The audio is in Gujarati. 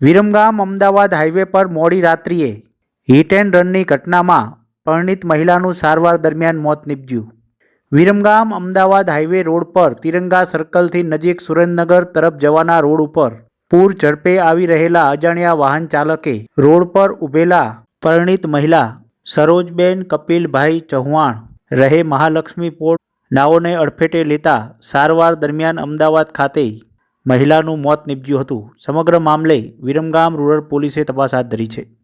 વિરમગામ અમદાવાદ હાઈવે પર મોડી રાત્રિએ હિટ એન્ડ રનની ઘટનામાં પરણિત મહિલાનું સારવાર દરમિયાન મોત નીપજ્યું. વિરમગામ અમદાવાદ હાઈવે રોડ પર તિરંગા સર્કલથી નજીક સુરેન્દ્રનગર તરફ જવાના રોડ ઉપર પૂર ઝડપે આવી રહેલા અજાણ્યા વાહન ચાલકે રોડ પર ઊભેલા પરણિત મહિલા સરોજબેન કપિલભાઈ ચૌહાણ રહે મહાલક્ષ્મી પોર્ટ, નાઓને અડફેટે લેતા સારવાર દરમિયાન અમદાવાદ ખાતે મહિલાનું મોત નીપજ્યું હતું. સમગ્ર મામલે વિરમગામ રૂરલ પોલીસે તપાસ હાથ ધરી છે.